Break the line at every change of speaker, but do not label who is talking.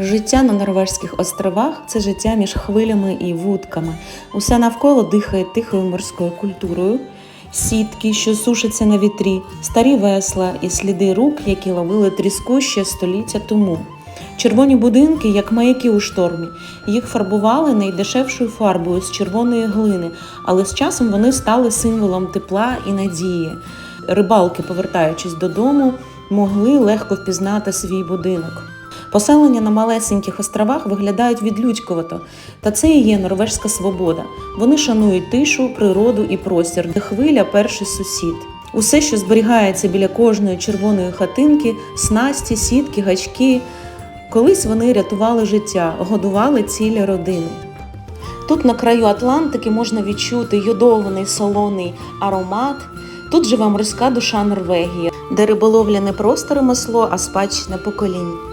Життя на Норвежських островах це життя між хвилями і вудками. Усе навколо дихає тихою морською культурою, сітки, що сушаться на вітрі, старі весла і сліди рук, які ловили тріску ще століття тому. Червоні будинки, як маяки у штормі, їх фарбували найдешевшою фарбою з червоної глини, але з часом вони стали символом тепла і надії. Рибалки, повертаючись додому, могли легко впізнати свій будинок. Поселення на малесеньких островах виглядають відлюдькувато, та це і є норвежська свобода. Вони шанують тишу, природу і простір, де хвиля перший сусід. Усе, що зберігається біля кожної червоної хатинки, снасті, сітки, гачки. Колись вони рятували життя, годували цілі родини. Тут на краю Атлантики можна відчути йодований солоний аромат. Тут живе морська душа Норвегії, де риболовля не просто ремесло, а спадщина поколінь.